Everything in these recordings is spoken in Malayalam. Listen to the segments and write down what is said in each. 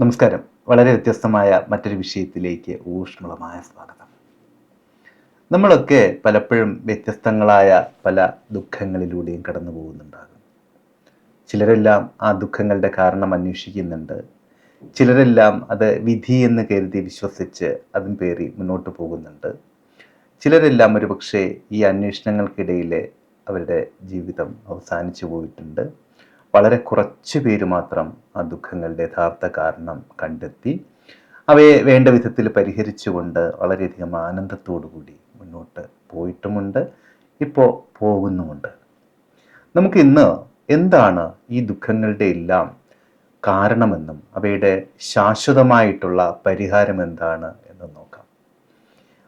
നമസ്കാരം. വളരെ വ്യത്യസ്തമായ മറ്റൊരു വിഷയത്തിലേക്ക് ഊഷ്മളമായ സ്വാഗതം. നമ്മളൊക്കെ പലപ്പോഴും വ്യത്യസ്തങ്ങളായ പല ദുഃഖങ്ങളിലൂടെയും കടന്നു പോകുന്നുണ്ടാകും. ചിലരെല്ലാം ആ ദുഃഖങ്ങളുടെ കാരണം അന്വേഷിക്കുന്നുണ്ട്. ചിലരെല്ലാം അത് വിധി എന്ന് കരുതി വിശ്വസിച്ച് അതും പേറി മുന്നോട്ട് പോകുന്നുണ്ട്. ചിലരെല്ലാം ഒരു പക്ഷേ ഈ അന്വേഷണങ്ങൾക്കിടയിൽ അവരുടെ ജീവിതം അവസാനിച്ചു പോയിട്ടുണ്ട്. വളരെ കുറച്ച് പേര് മാത്രം ആ ദുഃഖങ്ങളുടെ യഥാർത്ഥ കാരണം കണ്ടെത്തി അവയെ വേണ്ട വിധത്തിൽ പരിഹരിച്ചുകൊണ്ട് വളരെയധികം ആനന്ദത്തോടു കൂടി മുന്നോട്ട് പോയിട്ടുമുണ്ട് ഇപ്പോൾ പോകുന്നുമുണ്ട്. നമുക്ക് ഇന്ന് എന്താണ് ഈ ദുഃഖങ്ങളുടെ എല്ലാം കാരണമെന്നും അവയുടെ ശാശ്വതമായിട്ടുള്ള പരിഹാരം എന്താണ് എന്ന് നോക്കാം.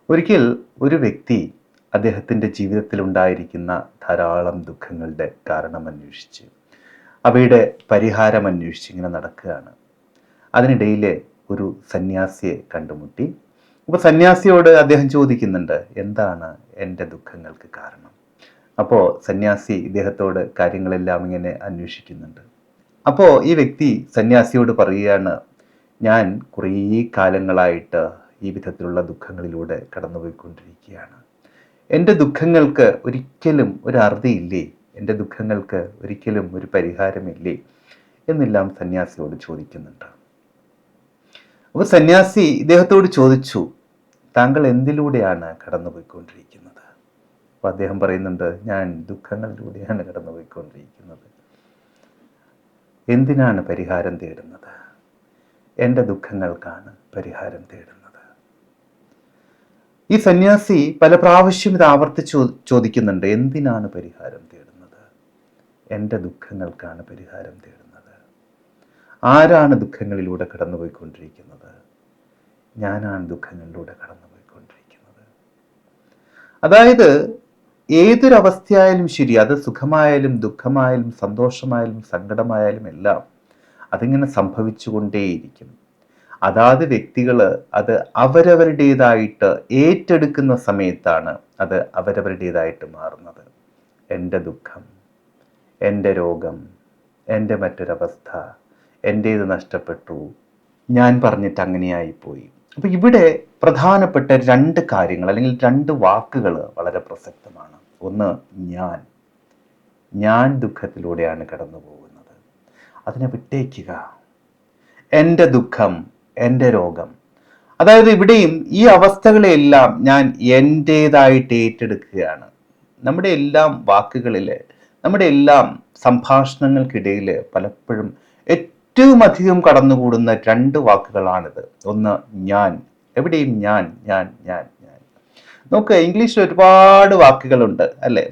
ഒരിക്കൽ ഒരു വ്യക്തി അദ്ദേഹത്തിന്റെ ജീവിതത്തിലുണ്ടായിരിക്കുന്ന ധാരാളം ദുഃഖങ്ങളുടെ കാരണം അന്വേഷിച്ച് അവയുടെ പരിഹാരം അന്വേഷിച്ച് ഇങ്ങനെ നടക്കുകയാണ്. അതിനിടയിൽ ഒരു സന്യാസിയെ കണ്ടുമുട്ടി. അപ്പോൾ സന്യാസിയോട് അദ്ദേഹം ചോദിക്കുന്നുണ്ട് എന്താണ് എന്റെ ദുഃഖങ്ങൾക്ക് കാരണം? അപ്പോൾ സന്യാസി ഇദ്ദേഹത്തോട് കാര്യങ്ങളെല്ലാം ഇങ്ങനെ അന്വേഷിക്കുന്നുണ്ട്. അപ്പോൾ ഈ വ്യക്തി സന്യാസിയോട് പറയുകയാണ് ഞാൻ കുറേ കാലങ്ങളായിട്ട് ഈ വിധത്തിലുള്ള ദുഃഖങ്ങളിലൂടെ കടന്നുപോയിക്കൊണ്ടിരിക്കുകയാണ്. എന്റെ ദുഃഖങ്ങൾക്ക് ഒരിക്കലും ഒരു അറുതിയില്ലേ? എന്റെ ദുഃഖങ്ങൾക്ക് ഒരിക്കലും ഒരു പരിഹാരമില്ലേ എന്നെല്ലാം സന്യാസിയോട് ചോദിക്കുന്നുണ്ട്. അപ്പോൾ സന്യാസി ഇദ്ദേഹത്തോട് ചോദിച്ചു താങ്കൾ എന്തിലൂടെയാണ് കടന്നുപോയിക്കൊണ്ടിരിക്കുന്നത്? അപ്പോൾ അദ്ദേഹം പറയുന്നുണ്ട് ഞാൻ ദുഃഖങ്ങളിലൂടെയാണ് കടന്നുപോയിക്കൊണ്ടിരിക്കുന്നത്. എന്തിനാണ് പരിഹാരം തേടുന്നത്? എന്റെ ദുഃഖങ്ങൾക്കാണ് പരിഹാരം തേടുന്നത്. ഈ സന്യാസി പല പ്രാവശ്യം ഇത് ആവർത്തിച്ച് ചോദിക്കുന്നുണ്ട് എന്തിനാണ് പരിഹാരം തേടുന്നത് എന്റെ ദുഃഖങ്ങൾക്കാണ് പരിഹാരം തേടുന്നത്. ആരാണ് ദുഃഖങ്ങളിലൂടെ കടന്നുപോയിക്കൊണ്ടിരിക്കുന്നത്? ഞാനാണ് ദുഃഖങ്ങളിലൂടെ കടന്നുപോയിക്കൊണ്ടിരിക്കുന്നത്. അതായത് ഏതൊരവസ്ഥയായാലും ശരി അത് സുഖമായാലും ദുഃഖമായാലും സന്തോഷമായാലും സങ്കടമായാലും എല്ലാം അതിങ്ങനെ സംഭവിച്ചുകൊണ്ടേയിരിക്കും. അതാത് വ്യക്തികൾ അത് അവരവരുടേതായിട്ട് ഏറ്റെടുക്കുന്ന സമയത്താണ് അത് അവരവരുടേതായിട്ട് മാറുന്നത്. എന്റെ ദുഃഖം. എന്റെ രോഗം എന്റെ മറ്റൊരവസ്ഥ എന്റേത് നഷ്ടപ്പെട്ടു. ഞാൻ പറഞ്ഞിട്ട് അങ്ങനെയായിപ്പോയി. അപ്പോൾ ഇവിടെ പ്രധാനപ്പെട്ട രണ്ട് കാര്യങ്ങൾ അല്ലെങ്കിൽ രണ്ട് വാക്കുകൾ വളരെ പ്രസക്തമാണ്. ഒന്ന് ഞാൻ. ഞാൻ ദുഃഖത്തിലൂടെയാണ് കടന്നു പോകുന്നത് അതിനെ വിട്ടേക്കുക. എന്റെ ദുഃഖം എന്റെ രോഗം. അതായത് ഇവിടെയും ഈ അവസ്ഥകളെല്ലാം ഞാൻ എന്റേതായിട്ട് ഏറ്റെടുക്കുകയാണ്. നമ്മുടെ എല്ലാം വാക്കുകളിൽ നമ്മുടെ എല്ലാം സംഭാഷണങ്ങൾക്കിടയിൽ പലപ്പോഴും ഏറ്റവും അധികം കടന്നുകൂടുന്ന രണ്ട് വാക്കുകളാണിത്. ഒന്ന് ഞാൻ എവിടെയും ഞാൻ ഞാൻ ഞാൻ ഞാൻ. നോക്ക് ഇംഗ്ലീഷിൽ ഒരുപാട് വാക്കുകളുണ്ട് അല്ലേ?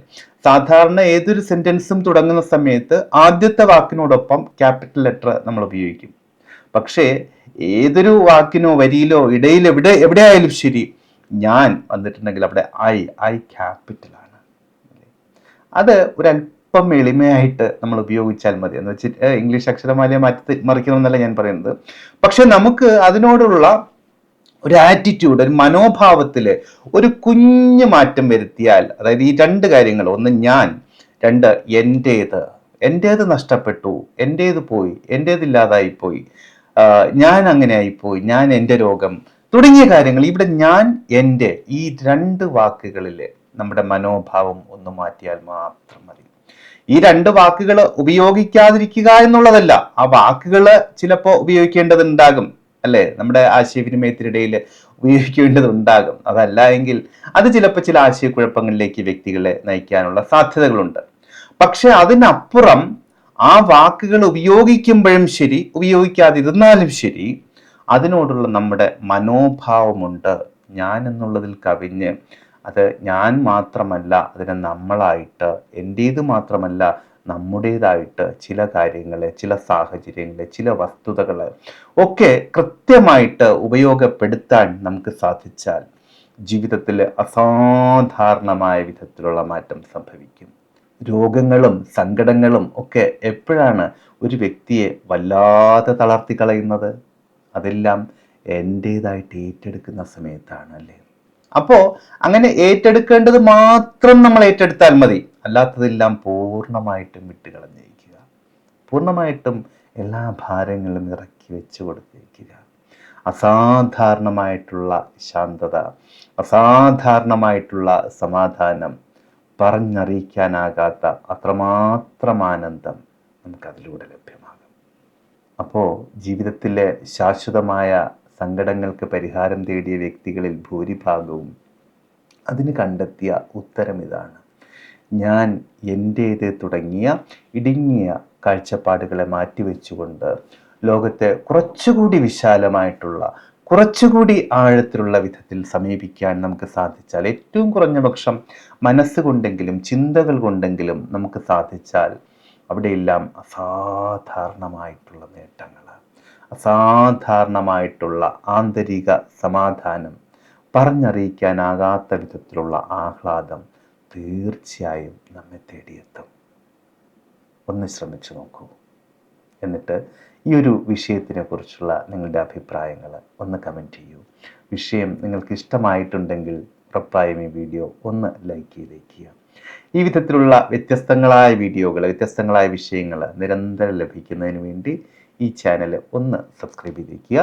സാധാരണ ഏതൊരു സെന്റൻസും തുടങ്ങുന്ന സമയത്ത് ആദ്യത്തെ വാക്കിനോടൊപ്പം ക്യാപിറ്റൽ ലെറ്റർ നമ്മൾ ഉപയോഗിക്കും. പക്ഷേ ഏതൊരു വാക്കിനോ വരിയിലോ ഇടയിൽ എവിടെ എവിടെ ആയാലും ശരി ഞാൻ വന്നിട്ടുണ്ടെങ്കിൽ അവിടെ ഐ ഐ ക്യാപിറ്റലാണ് അത് ഒരല്പം എളിമയായിട്ട് നമ്മൾ ഉപയോഗിച്ചാൽ മതി. എന്ന് വെച്ചിട്ട് ഇംഗ്ലീഷ് അക്ഷരമാലയെ മാറ്റി മറിക്കണമെന്നല്ല ഞാൻ പറയുന്നത്. പക്ഷെ നമുക്ക് അതിനോടുള്ള ഒരു ആറ്റിറ്റ്യൂഡ് ഒരു മനോഭാവത്തിൽ ഒരു കുഞ്ഞു മാറ്റം വരുത്തിയാൽ അതായത് ഈ രണ്ട് കാര്യങ്ങൾ ഒന്ന് ഞാൻ രണ്ട് എന്റേത് എന്റേത് നഷ്ടപ്പെട്ടു എന്റേത് പോയി എന്റേത് പോയി ഞാൻ അങ്ങനെ ആയിപ്പോയി ഞാൻ എന്റെ രോഗം തുടങ്ങിയ കാര്യങ്ങൾ ഇവിടെ ഞാൻ എന്റെ ഈ രണ്ട് വാക്കുകളിൽ നമ്മുടെ മനോഭാവം ഒന്ന് മാറ്റിയാൽ മാത്രം മതി. ഈ രണ്ട് വാക്കുകൾ ഉപയോഗിക്കാതിരിക്കുക എന്നുള്ളതല്ല. ആ വാക്കുകൾ ചിലപ്പോൾ ഉപയോഗിക്കേണ്ടതുണ്ടാകും. അല്ലേ? നമ്മുടെ ആശയവിനിമയത്തിനിടയിൽ ഉപയോഗിക്കേണ്ടതുണ്ടാകും. അതല്ല എങ്കിൽ അത് ചിലപ്പോൾ ചില ആശയക്കുഴപ്പങ്ങളിലേക്ക് വ്യക്തികളെ നയിക്കാനുള്ള സാധ്യതകളുണ്ട്. പക്ഷെ അതിനപ്പുറം ആ വാക്കുകൾ ഉപയോഗിക്കുമ്പോഴും ശരി ഉപയോഗിക്കാതിരുന്നാലും ശരി അതിനോടുള്ള നമ്മുടെ മനോഭാവമുണ്ട്. ഞാൻ എന്നുള്ളതിൽ കവിഞ്ഞ് അത് ഞാൻ മാത്രമല്ല അതിനെ നമ്മളായിട്ട് എന്റേത് മാത്രമല്ല നമ്മുടേതായിട്ട് ചില കാര്യങ്ങൾ ചില സാഹചര്യങ്ങൾ ചില വസ്തുതകൾ ഒക്കെ കൃത്യമായിട്ട് ഉപയോഗപ്പെടുത്താൻ നമുക്ക് സാധിച്ചാൽ ജീവിതത്തിൽ അസാധാരണമായ വിധത്തിലുള്ള മാറ്റം സംഭവിക്കും. രോഗങ്ങളും സങ്കടങ്ങളും ഒക്കെ എപ്പോഴാണ് ഒരു വ്യക്തിയെ വല്ലാതെ തളർത്തി കളയുന്നത്? അതെല്ലാം എന്റേതായിട്ട് ഏറ്റെടുക്കുന്ന സമയത്താണ് അല്ലേ അപ്പോൾ അങ്ങനെ ഏറ്റെടുക്കേണ്ടത് മാത്രം നമ്മൾ ഏറ്റെടുത്താൽ മതി. അല്ലാത്തതെല്ലാം പൂർണമായിട്ടും വിട്ടുകളഞ്ഞിരിക്കുക. പൂർണമായിട്ടും എല്ലാ ഭാരങ്ങളും ഇറക്കി വെച്ച് കൊടുത്തിരിക്കുക. അസാധാരണമായിട്ടുള്ള ശാന്തത അസാധാരണമായിട്ടുള്ള സമാധാനം പറഞ്ഞറിയിക്കാനാകാത്ത അത്രമാത്രം ആനന്ദം നമുക്കതിലൂടെ ലഭ്യമാകും. അപ്പോൾ ജീവിതത്തിലെ ശാശ്വതമായ സങ്കടങ്ങൾക്ക് പരിഹാരം തേടിയ വ്യക്തികളിൽ ഭൂരിഭാഗവും അതിന് കണ്ടെത്തിയ ഉത്തരം ഇതാണ്. ഞാൻ എന്റേത് തുടങ്ങിയ ഇടുങ്ങിയ കാഴ്ചപ്പാടുകളെ മാറ്റിവെച്ചുകൊണ്ട് ലോകത്തെ കുറച്ചുകൂടി വിശാലമായിട്ടുള്ള കുറച്ചുകൂടി ആഴത്തിലുള്ള വിധത്തിൽ സമീപിക്കാൻ നമുക്ക് സാധിച്ചാൽ ഏറ്റവും കുറഞ്ഞ പക്ഷം മനസ്സുകൊണ്ടെങ്കിലും ചിന്തകൾ കൊണ്ടെങ്കിലും നമുക്ക് സാധിച്ചാൽ അവിടെയെല്ലാം അസാധാരണമായിട്ടുള്ള നേട്ടങ്ങൾ. അസാധാരണമായിട്ടുള്ള ആന്തരിക സമാധാനം പറഞ്ഞറിയിക്കാനാകാത്ത വിധത്തിലുള്ള ആഹ്ലാദം തീർച്ചയായും നമ്മെ തേടിയെത്തും. ഒന്ന് ശ്രമിച്ചു നോക്കൂ. എന്നിട്ട് ഈ ഒരു വിഷയത്തിനെ കുറിച്ചുള്ള നിങ്ങളുടെ അഭിപ്രായങ്ങൾ ഒന്ന് കമന്റ് ചെയ്യൂ. വിഷയം നിങ്ങൾക്ക് ഇഷ്ടമായിട്ടുണ്ടെങ്കിൽ ഉറപ്പായും ഈ വീഡിയോ ഒന്ന് ലൈക്ക് ചെയ്തേക്കുക. ഈ വിധത്തിലുള്ള വ്യത്യസ്തങ്ങളായ വീഡിയോകൾ വ്യത്യസ്തങ്ങളായ വിഷയങ്ങൾ നിരന്തരം ലഭിക്കുന്നതിന് വേണ്ടി ഈ ചാനൽ ഒന്ന് സബ്സ്ക്രൈബ് ചെയ്തിരിക്കുക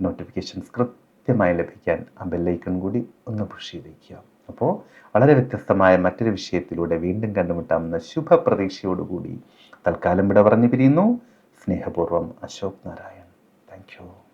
നോട്ടിഫിക്കേഷൻസ് കൃത്യമായി ലഭിക്കാൻ ആ ബെല്ലൈക്കൺ കൂടി ഒന്ന് പുഷ് ചെയ്തിരിക്കുക അപ്പോൾ വളരെ വ്യത്യസ്തമായ മറ്റൊരു വിഷയത്തിലൂടെ വീണ്ടും കണ്ടുമുട്ടാമെന്ന ശുഭപ്രതീക്ഷയോടുകൂടി തൽക്കാലം ഇവിടെ പറഞ്ഞു പിരിയുന്നു സ്നേഹപൂർവം അശോക് നാരായൺ. Thank you